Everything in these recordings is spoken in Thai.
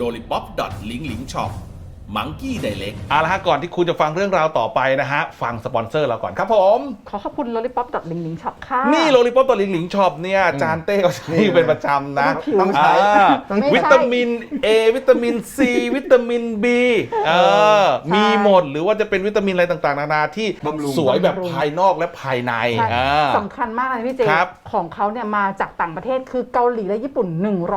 lollipop.linklingshop link link shop monkey direct เอาละฮะก่อนที่คุณจะฟังเรื่องราวต่อไปนะฮะ ฟังสปอนเซอร์เราก่อนครับผม ขอขอบคุณ lollipop ดอทลิงลิงช็อปค่ะ นี่โลลิปอปตัวลิงหลิงช็อปเนี่ยอาจานเต้เขาใช้เป็นประจำนะผิวต้องใช้อ่าต้องใช้ วิตามิน A วิตามิน C วิตามิน B เออใช่มีหมดหรือว่าจะเป็นวิตามินอะไรต่างๆ นานาที่บำรุง สวยแบบภายนอกและภายในใช่อ่า สำคัญมากเลยพี่เจ ครับของเขาเนี่ยมาจากต่างประเทศคือเกาหลีและญี่ปุ่น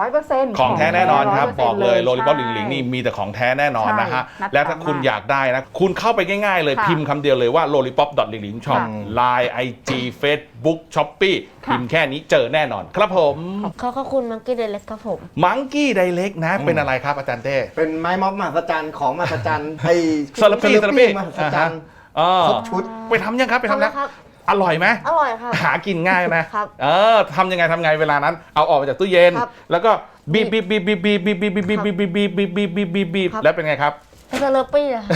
100%ของแท้แน่นอนครับ 100%บอกเลยโลลิปอปใช่ลิงหลิงนี่มีแต่ของแท้แน่นอนนะฮะใช่นัดและถ้าคุณมากอยากได้นะ คุณเข้าไปง่ายๆเลยค่ะพิมพ์คำเดียวเลยว่า lollipop l i n k l i n k shop ค่ะ line IG Facebook Shopee ค่ะพิมพ์แค่นี้เจอแน่นอน ครับผมขอขอบคุณมังกี้เดเล็กครับผม มังกี้ไดเล็กนะ เป็นอะไรครับอาจารย์เต้เป็นไม้ม็อบมหัศจรรย์ของมหัศจรรย์ไอ้สลับปี้สลับปี้มหัศจรรย์อ่าครฮะบชุด ไปทำยังครับไปทำแล้วทำแล้วครับ อร่อยไหม อร่อยครับ หากินง่ายไหมครับเออทำยังไงทำไงเวลานั้น เอาออกมาจากตู้เย็น ครับแล้วก็บีบบีบบีบบีบบีบบีบบีบบีบบีบบีบบีบบีบบีบบีบบีบบีบครับ แล้วเป็นไงครับเป็น สเลอร์ปี้อะครับ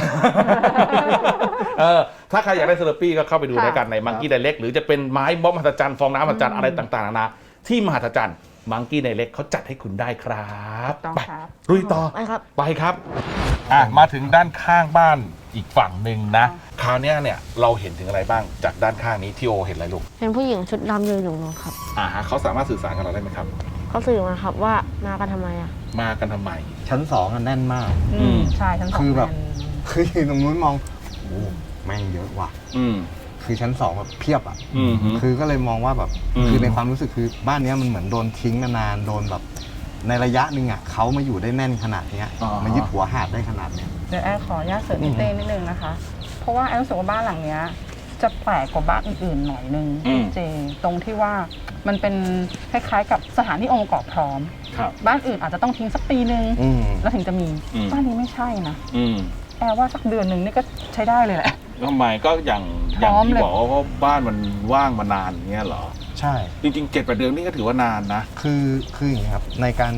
เออถ้าใครอยากได้เซเลปี้ก็เข้าไปดูค่ะ ได้กันในมังกี้ไดเล็กหรือจะเป็นไม้บ๊อบมหัศจรรย์ฟองน้ำมหัศจรรย์อะไรต่างๆนานาที่มหัศจรรย์มังกี้ไดเล็กเขาจัดให้คุณได้ครับต้องไปครับ ลุยต่อ ไปครับ ไปครับ อะ มาถึงด้านข้างบ้านอีกฝั่งหนึ่งนะ คราวเนี้ยเนี่ยเราเห็นถึงอะไรบ้างจากด้านข้างนี้ที่โอเห็นอะไรลูก เป็นผู้หญิงชุดดำยืนอยู่ตรงนู้นครับ อ่าฮะเขาสามารถสื่อสารกับเราได้ไหมครับ เขาสื่อมาครับว่ามากันทำไมอะมากันทำไม ชั้นสองอันแน่นมาก อืม ใช่ทั้งสองคือแบบนคือยืนตรงนู้นมองโอ้แม่งเยอะว่ะ อืม คือชั้นสองแบบเพียบอะ อืมฮึ คือก็เลยมองว่าแบบ อืม คือในความรู้สึกคือบ้านเนี้ยมันเหมือนโดนทิ้งมานานโดนแบบ ในระยะหนึ่งอะเขามาอยู่ได้แน่นขนาดเนี้ยมายึดหัวหาดได้ขนาดเนี้ย เดี๋ยวแอนขออนุญาตเสริมอืพี่มเต้นิดนึงนะคะ เพราะว่าแอนรู้สึกว่าบ้านหลังเนี้ย จะแปลกกว่าบ้านอื่นๆหน่อยนึงอืมพี่เจตรงที่ว่ามันเป็นคล้ายๆ กับสถานที่องค์ประกอบพร้อม ครับ บ้านอื่นอาจจะต้องทิ้งสักปีนึง อืม แล้วถึงจะมีอืม บ้านนี้ไม่ใช่นะอืมแอลว่าสักเดือนหนึ่งนี่ก็ใช้ได้เลยแหละ ทำไมก็อย่างพอร้ย่างอมที่เลย บอกว่าบ้านมันว่างมานานอย่างเงี้ยเหรอ ใช่ จริงๆเจ็ดแปดเดือนนี่ก็ถือว่านานนะ คือ คืออย่างนี้ครับ ในการ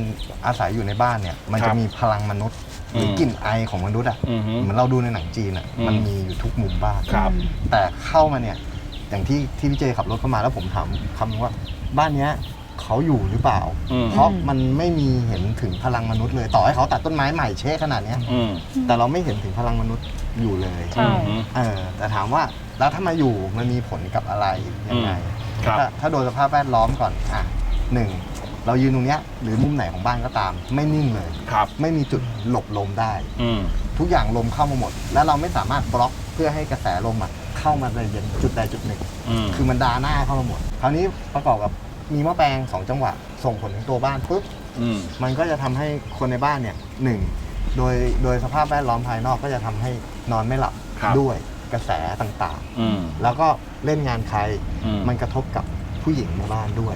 อาศัยอยู่ในบ้านเนี่ย มันครัจะบ มีพลังมนุษย์ หรืออมกลิ่นไอของมนุษย์อะอือฮึ เหมือนเราดูในหนังจีนอะอืมมันมีอยู่ทุกมุมบ้านครับ แต่เข้ามาเนี่ยอย่างที่ที่พี่เจขับรถเข้ามาแล้วผมถามคำนึงว่าบ้านเนี้ยเขาอยู่หรือเปล่า อืม เพราะมันไม่มีเห็นถึงพลังมนุษย์เลย ต่อให้เขาตัดต้นไม้ใหม่เช่ขนาดเนี้ย อืมแต่เราไม่เห็นถึงพลังมนุษย์อยู่เลยใช่ อืม เออแต่ถามว่าแล้วถ้ามาอยู่มันมีผลกับอะไรยังไงครับ ถ้าถ้าโดยสภาพแวดล้อมก่อนอะหนึ่ง เรายืนตรงเนี้ยหรือมุมไหนของบ้านก็ตาม ไม่นิ่งเลย ครับ ไม่มีจุดหลบลมได้ อืม ทุกอย่างลมเข้ามาหมด และเราไม่สามารถบล็อกเพื่อให้กระแสลมอะเข้ามาในจุดใดจุดหนึ่ง อืม คือมันดาหน้าเข้ามาหมด คราวนี้ประกอบกับมีหม้อแปลงสองจังหวะ ส่งผลถึงตัวบ้านปุ๊บ อืม มันก็จะทำให้คนในบ้านเนี่ยหนึ่งโดยโดยสภาพแวดล้อมภายนอกก็จะทำให้นอนไม่หลับครับ ด้วยกระแสต่างอืม ๆ แล้วก็เล่นงานใครอืม มันกระทบกับผู้หญิงในบ้านด้วย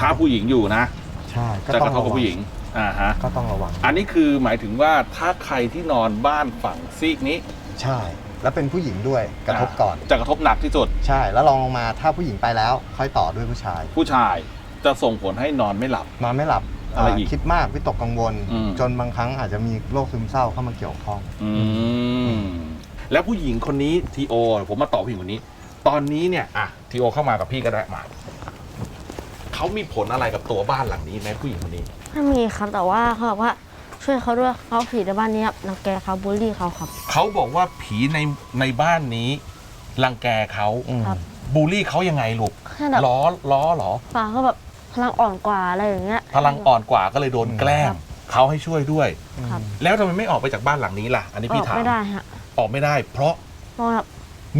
ถ้าผู้หญิงอยู่นะ ใช่จะกระทบกับผู้หญิงอ่าฮะก็ต้องระวัง อันนี้คือหมายถึงว่าถ้าใครที่นอนบ้านฝั่งซีกนี้ ใช่ แล้วเป็นผู้หญิงด้วยกระทบก่อน จะกระทบหนักที่สุด ใช่ แล้วลองลงมาถ้าผู้หญิงไปแล้ว ค่อยต่อด้วยผู้ชาย ผู้ชายจะส่งผลให้นอนไม่หลับ นอนไม่หลับอะไรอีกาคิดมากวิตกกังวลอืมจนบางครั้งอาจจะมีโรคซึมเศร้าเข้ามาเกี่ยวข้องอืมแล้วผู้หญิงคนนี้ทีโอผมมาตอบผู้หญิงคนนี้ ตอนนี้เนี่ยอะทีโอเข้ามากับพี่ก็ได้มา เขามีผลอะไรกับตัวบ้านหลังนี้ไหมผู้หญิงคนนี้ ไม่มีครับแต่ว่าเขาบอกว่าช่วยเขาด้วยเขาผีในบ้านนี้ครับรังแกเขาบูลลี่เขาครับ เขาบอกว่าผีในในบ้านนี้รังแกเขาอืมครับ บูลลี่เขายังไงลูกแค่แบบล้อล้อเหรอ ฟ้าเขาแบบพลังอ่อนกว่าอะไรอย่างเงี้ย พลังอ่อนกว่าก็เลยโดนแกล้งครับ เขาให้ช่วยด้วย ครับแล้วทำไมไม่ออกไปจากบ้านหลังนี้ล่ะ อันนี้อพี่อกถามไม่ได้ฮะออกไม่ได้ เพราะเพราะแบบ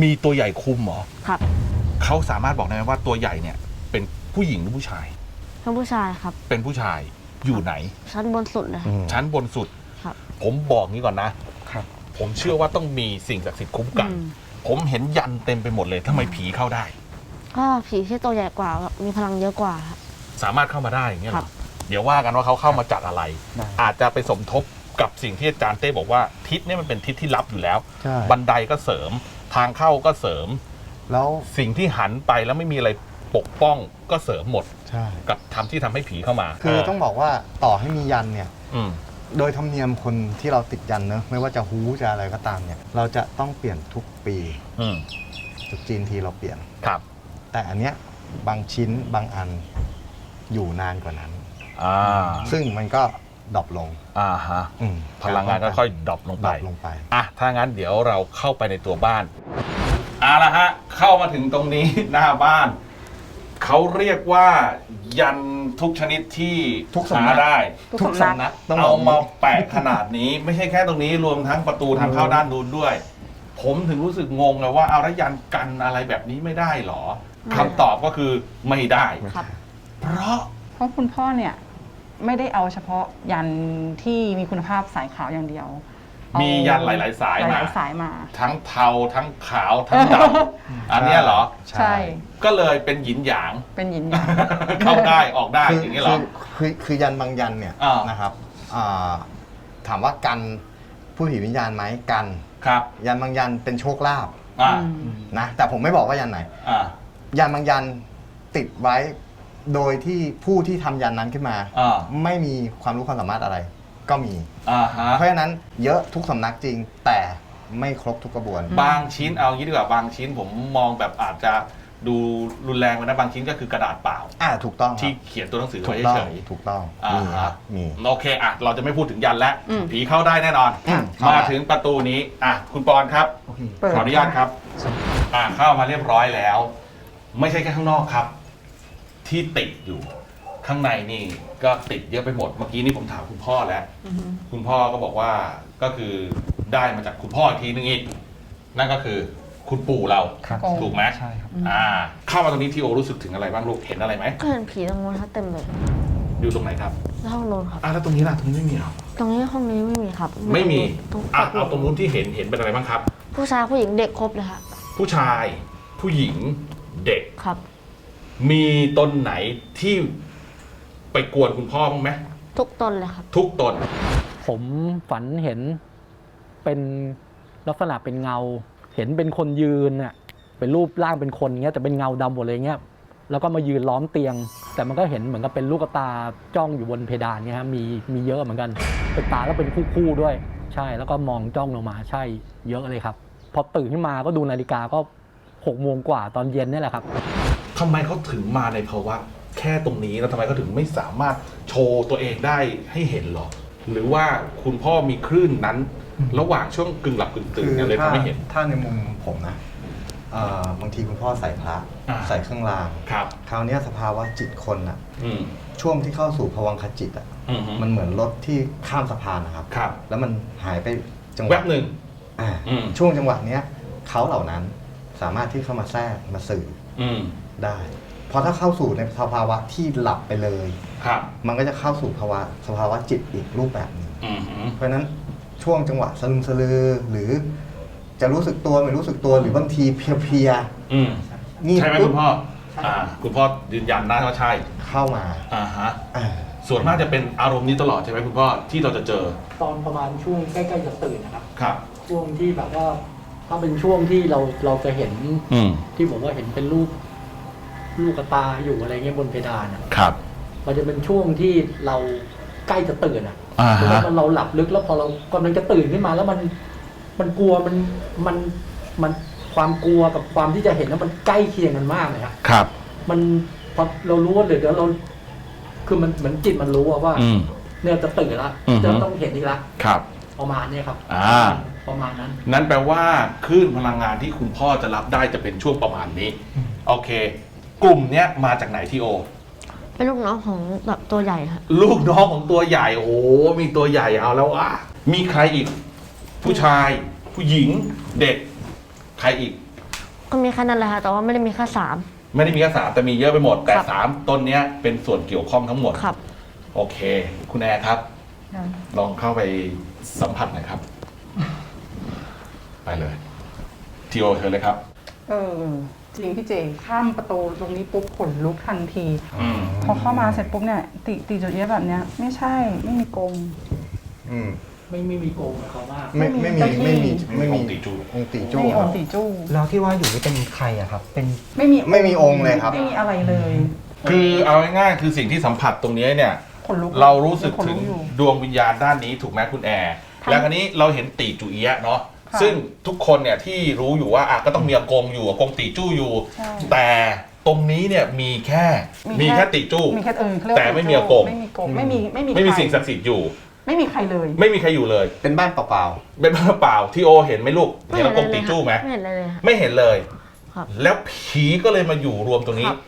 มีตัวใหญ่คุมเหรอครับ เขาสามารถบอกได้ไหมว่าตัวใหญ่เนี่ยเป็น ผู้หญิงหรือผู้ชายเป็นผู้ชายครับ เป็นผู้ชายอยู่ไหน ชั้นบนสุดเลยครับอืมชั้นบนสุด ครับ ผมบอกงี้ก่อนนะ ครับ ผมเชื่อว่าต้องมีสิ่งศักดิ์สิทธิ์คุ้มกัน อืม ผมเห็นยันเต็มไปหมดเลยทำไมผีเข้าได้ ก็ผีที่ตัวใหญ่กว่าแบบมีพลังเยอะกว่าครับ สามารถเข้ามาได้อย่างเงี้ยเหครรัอบเดี๋ยวว่ากันว่าเขาเข้ามาจากอะไร ได้ อาจจะไปสมทบกับสิ่งที่อาจารย์เต้บอกว่าทิศเนี่ยมันเป็นทิศที่ลับอยู่แล้ว ใช่ บันไดก็เสริม ทางเข้าก็เสริม แล้วสิ่งที่หันไปแล้วไม่มีอะไร ปกป้องก็เสริมหมดใช่ กับทำที่ทำให้ผีเข้ามาคือต้องบอกว่าต่อให้มียันเนี่ย อืม โดยธรรมเนียมคนที่เราติดยันเนอะไม่ว่าจะฮูจะอะไรก็ตามเนี่ย เราจะต้องเปลี่ยนทุกปีอืม จุดจีนทีเราเปลี่ยน ครับแต่อันเนี้ยบางชิ้นบางอันอยู่นานกว่านั้น อ่าซึ่งมันก็ดรอปลงอ่าฮะอืมพลังงานก็ค่อยดรอปลงดไป รอปลงไป อะ ถ้างั้นเดี๋ยวเราเข้าไปในตัวบ้านเอาละฮะ เข้ามาถึงตรงนี้ หน้าบ้าน เขาเรียกว่ายันทุกชนิดที่ทุกสำหานักได้ ทุกสำนักต้องบเอาอกมาแปะขนาดนี้ ไม่ใช่แค่ตรงนี้รวมทั้งประตูทางเข้าด้านนู้นด้วย ผมถึงรู้สึกงงเลยว่าเอาแล้วยันกันอะไรแบบนี้ไม่ได้หรอคำตอบก็คือไม่ได้ ครับ เพราะเพราะคุณพ่อเนี่ย ไม่ได้เอาเฉพาะยันที่มีคุณภาพสายขาวอย่างเดียวเอา มียันหลาย ๆ สายหมาลายๆสายมา ทั้งเทาทั้งขาวทั้งดำอันเนี้ยเหรอ ใช่ ก็เลยเป็นหยินหยาง เป็นหยินหยาง เข้าได้ออกได้คืออย่างนี้เหรอ คือคือคือยันบางยันเนี่ยอ่าน นะครับอ่าถามว่ากันผู้ผีวิญญาณไหมกัน ครับยันบางยันเป็นโชคลาภอ่าอืมนะแต่ผมไม่บอกว่ายันไหน อ่ายันบางยันติดไว้โดยที่ผู้ที่ทำยันนั้นขึ้นมา อ่า ไม่มีความรู้ความสามารถอะไร ก็มี อ่าฮะเพราะฉะนั้นเยอะทุกสำนักจริงแต่ไม่ครบทุกกระบวน บางชิ้นเอางี้ดีกว่าบางชิ้นผมมองแบบอาจจะดูรุนแรงไปนะบางชิ้นก็คือกระดาษเปล่า อ่าถูกต้องครับที่เขียนตัวหนังสือถูไว้กต้องเฉยถูกต้องๆอ่ามีคฮะรับมี โอเคอะเราจะไม่พูดถึงยันแล้ว อืม ผีเข้าได้แน่นอน อืมมาถึงประตูนี้อะคุณปอนครับเปิดขออนุญาตครับอ่าเข้ามาเรียบร้อยแล้ว ไม่ใช่แค่ข้างนอกครับ ที่ติดอยู่ ข้างในนี่ก็ติดเยอะไปหมด เมื่อกี้นี่ผมถามคุณพ่อแล้ว อือฮึคุณพ่อก็บอกว่าก็คือได้มาจากคุณพ่ออีกทีนึงอีก นั่นก็คือคุณปู่เรา ครับถูกไหมใช่ครับ อ่า เข้ามาตรงนี้ทีโอรู้สึกถึงอะไรบ้างลูก เห็นอะไรไหม ก็เห็นผีตรงนู้นครับเต็มเลยอยู่ตรงไหนครับ แล้วห้องนอนครับ อ่าแล้วตรงนี้ล่ะ ตรงนี้ไม่มีเหรอ ตรงนี้ห้องนี้ไม่มีครับไม่มี ตรงอะเอาตรงนู้นที่เห็น เห็นเป็นอะไรบ้างครับ ผู้ชายผู้หญิงเด็กครบเลยครับผู้ชาย ผู้หญิง เด็ก ครับ มีตนไหนที่ ไปกวนคุณพ่อบ้างไหมทุกตนเลยครับ ทุกตนผมฝันเห็นเป็นลักษณะเป็นเงา เห็นเป็นคนยืนน่ะเป็นรูปร่างเป็นคนเงี้ยแต่เป็นเงาดำหมดเลยเงี้ยแล้วก็มายืนล้อมเตียง แต่มันก็เห็นเหมือนกับเป็นลูกตาจ้องอยู่บนเพดานเงี้ยฮะมีมีเยอะเหมือนกันเป็นตาแล้วเป็นคู่ๆด้วย ใช่แล้วก็มองจ้องลงมาใช่เยอะเลยครับ พอตื่นขึ้นมาก็ดูนาฬิกาก็หกโมงกว่าตอนเย็นนี่แหละครับ ทำไมเขาถึงมาในภาวะ แค่ตรงนี้แล้วทำไมเขาถึงไม่สามารถโชว์ตัวเองได้ให้เห็นหรอ หรือว่าคุณพ่อมีคลื่นนั้น ระหว่างช่วงกึ่งหลับกึ่งตื่นเนี่ยเลยถ้าทำให้เห็น ถ้าในมุมผมนะเอ่อบางทีคุณพ่อใส่พระอ่า ใส่เครื่องราง ครับ คราวเนี้ยสภาวะจิตคนอะอืม ช่วงที่เข้าสู่ภวังคจิตอะอืมมันเหมือนรถที่ข้ามสะพานนะครับ ครับ แล้วมันหายไปจังหแววะบหนึ่ง อ่าอืม ช่วงจังหวะเนี้ยเขาเหล่านั้นสามารถที่เข้ามาแทรกมาสื่ออืม ได้ เพราะถ้าเข้าสู่ในสภาวะที่หลับไปเลย ครับ มันก็จะเข้าสู่ภาวะสภาวะจิตอีกรูปแบบหนึ่งอืมเพราะฉะนั้นช่วงจังหวะสลึมสลือหรือจะรู้สึกตัวไม่รู้สึกตัวหรือบางทีเพลียอืมๆงีบใช่ไหมปุ๊คุบณพ่อ อ่า คุณพ่อยืนยันนะว่าใช่ เข้ามาอ่าฮะ อ่า ส่วนมากจะเป็นอารมณ์นี้ตลอดใช่ไหมคุณพ่อที่เราจะเจอ ตอนประมาณช่วงใกล้ๆจะตื่นนะครับ ครับ ช่วงที่แบบว่า ถ้าเป็นช่วงที่เราเราจะเห็นอืม ที่ผมว่าเห็นเป็นรูป ลูกกระตาอยู่อะไรเงี้ยบนเพดานอะครับ มันจะเป็นช่วงที่เราใกล้จะตื่นอะอ่าฮะหรือว่าเราหลับลึกแล้วพอเรากำลังจะตื่นขึ้นมา แล้วมันมันกลัวมันมันมันความกลัวกับความที่จะเห็นแล้วมันใกล้เคียงกันมากเลยครับ ครับ มันพอเรารู้ว่าเดี๋ยวเดี๋ยวเรา คือมันเหมือนจิตมันรู้อะว่า อืม เนี่ยจะตื่นละอือฮึ จะต้องเห็นอีกละครับ ประมาณเนี้ยครับอ่า ประมาณนั้น นั่นแปลว่าคลื่นพลังงานที่คุณพ่อจะรับได้จะเป็นช่วงประมาณนี้ โอเค กลุ่มเนี้ยมาจากไหนทีโอ เป็นลูกน้องของแบบตัวใหญ่ครับลูกน้องของตัวใหญ่ โอ้โหมีตัวใหญ่เอาแล้วอะมีใครอีก ผู้ชาย ผู้หญิง เด็ก ใครอีก ก็มีแค่นั้นแหละครับแต่ว่าไม่ได้มีแค่สาม ไม่ได้มีแค่สามแต่มีเยอะไปหมด แต่ครับ สามต้นเนี้ยเป็นส่วนเกี่ยวข้องทั้งหมด ครับ โอเค คุณแอร์ครับลองเข้าไปสัมผัสหน่อยครับ ไปเลยทีโอเชิญเลยครับ เออ จริงพี่เจข้ามประตูตรงนี้ปุ๊บขนลุกทันที อืมพอเข้ามาเสร็จปุ๊บเนี่ยติติจุดเย็บแบบเนี้ยไม่ใช่ไม่มีกรง อืมไม่ไม่มีโกงกับเขามากไม่ไม่มีเจ้าที่ไม่มีไม่มีองค์ติจูองค์ติไม่จู้มีคอรังบ ค์ติจู้แล้วที่ว่าอยู่นี่เป็นใครอะครับ เป็น ไม่มีไม่มีองค์เลยครับ ไม่มีอะไรเลยคือเอาง่ายๆคือสิ่งที่สัมผัสตรงนี้เนี่ย ขนลุกเรารู้สึกขนถึลุงอยู่ ดวงวิญญาณด้านนี้ถูกไหมคุณแอร์ ทั้ง แล้วคราวนี้เราเห็นตีจูเอียะเนาะ ค่ะซึ่งทุกคนเนี่ยที่รู้อยู่ว่าอะก็ต้องมีอากงอยู่อากงตีจู้อยู่ ใช่ แต่ตรงนี้เนี่ยมีแค่มีแค่ติจู้ มีแค่เออเขาเรียกว่าแต่ไม่มีอากง ไม่มีกงไม่มีไม่มีไม่มีใครสิ่งศักดิ์สิทธิ์อยู่ ไม่มีใครเลย ไม่มีใครอยู่เลย เป็นบ้านเปล่าเป็นบ้านเปล่าที่โอเห็นไหมลูกไม่เห็นเห็นอากเลงยติเลยจู้ไหมไม่เห็นเลยเลยค่ะ ไม่เห็นเลย ครับ แล้วผีก็เลยมาอยู่รวมตรงนี้ครับ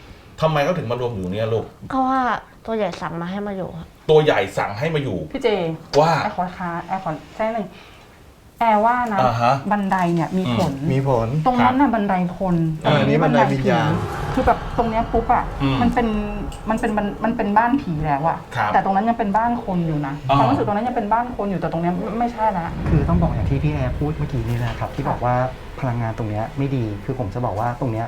ทำไมเขาถึงมารวมอยู่เนี่ยลูกเพราะว่าตัวใหญ่สั่งมาให้มาอยู่ครับตัวใหญ่สั่งให้มาอยู่พี่เจว่าแอร์ขอค้าแอร์ขอแจ้งหนึ่ง แอร์ว่านะอ่าฮะ บันไดเนี่ยมีผลๆมีผล ตรงนั้นน่ะบันไดคนเออนี่บันไดวิญญาณผีคือแบบตรงเนี้ยปุ๊บอะอืมมันเป็นมันเป็นมันมันเป็นบ้านผีแล้วอะครับแต่ตรงนั้นยังเป็นบ้านคนอยู่นะอ๋อความรู้สึกตรงนั้นยังเป็นบ้านคนอยู่แต่ตรงเนี้ยไม่ไม่ใช่ละ คือต้องบอกอย่างที่พี่แอร์พูดเมื่อกี้นี่นะครับที่บอกว่าพลังงานตรงเนี้ยไม่ดีคือผมจะบอกว่าตรงเนี้ย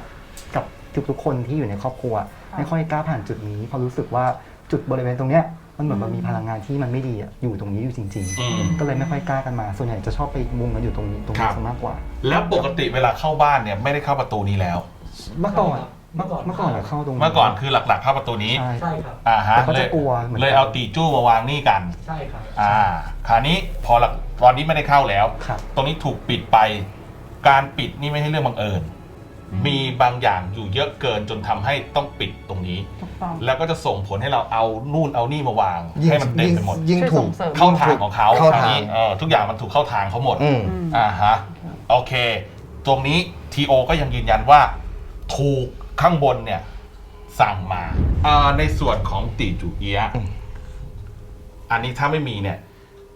กับทุกๆคนที่อยู่ในครอบครัว ไม่ค่อยกล้าผ่านจุดนี้เพราะรู้สึกว่าจุดบริเวณตรงเนี้ย มันเหมือนมันมีพลังงานที่มันไม่ดีอะอยู่ตรงนี้อยู่จริง อืม ๆ ก็เลยไม่ค่อยกล้ากันมา ส่วนใหญ่จะชอบไปมุงกันอยู่ตรงนี้ตรงครันี้บซะมากกว่า แล้วปกติเวลาเข้าบ้านเนี่ยไม่ได้เข้าประตูนี้แล้ว เมื่อก่อนเมื่อก่อนเมื่อก่อนเราเข้าตรงเมื่อก่อนคือหลักๆเข้าประตูนี้ใช่ ใช่ครับ อ่าฮะแต่เขาเลจะยกลัวเหมือนกัน เลยเอาตีจู้มาวางนี่กัน ใช่ครับ อ่าคราวนี้พอหลักตอนนี้ไม่ได้เข้าแล้ว ครับ ตรงนี้ถูกปิดไป การปิดนี่ไม่ใช่เรื่องบังเอิญ มีบางอย่างอยู่เยอะเกินจนทำให้ต้องปิดตรงนี้ถูกต้องแล้วก็จะส่งผลให้เราเอานู่นเอานี่มาวางยิ่งให้มันเต็มยิ่งไปหมดยิ่งช่วยถูส่กงเสริมเข้าทางของเขาเข้าคราวทางนี้เออทุกอย่างมันถูกเข้าทางเขาหมดอืมอ่าฮะโอเค ตรงนี้ทีโอก็ยังยืนยันว่า ถูกข้างบนเนี่ย สั่งมาอ่าในส่วนของตีจูเอียะอันนี้ถ้าไม่มีเนี่ย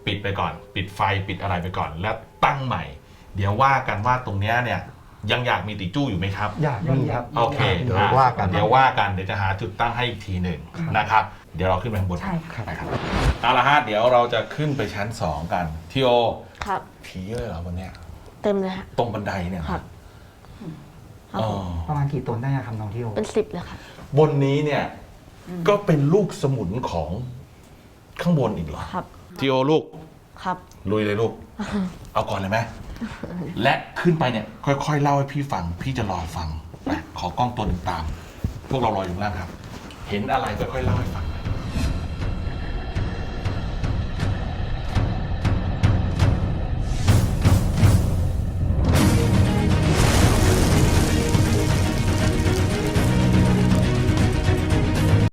ปิดไปก่อน ปิดไฟปิดอะไรไปก่อน แล้วตั้งใหม่ เดี๋ยวว่ากันว่าตรงเนี้ยเนี่ย ยังอยากมีติจู้อยู่ไหมครับ อยากมีครับโอเคเดี๋ยวอะว่ากัน เดี๋ยวว่ากันเดี๋ยวจะหาจุดตั้งให้อีกทีหนึ่งนะครับ เดี๋ยวเราขึ้นไปข้างบนใช่ค่ะไปครับเอาละฮะเดี๋ยวเราจะขึ้นไปชั้นสองกันทีโอครับ ผีเยอะเหรอวันเนี้ยเต็มเลยฮะ ตรงบันไดเนี่ยครับ ครับอ๋อผมประมาณกี่ตนได้อะครับน้องที่โอ เป็นสิบเลยครับบนนี้เนี่ยก็เป็นลูกสมุนของข้างบนอีกเหรอครับ ทีโอลูก ครับ ลุยเลยลูก เอาก่อนเลยไหม และขึ้นไปเนี่ยค่อยๆเล่าให้พี่ฟัง พี่จะรอฟังไปขอกล้องตัวหนึ่งตาม พวกเรารออยู่ข้างล่างครับ เห็นอะไรค่อยๆเล่าให้ฟัง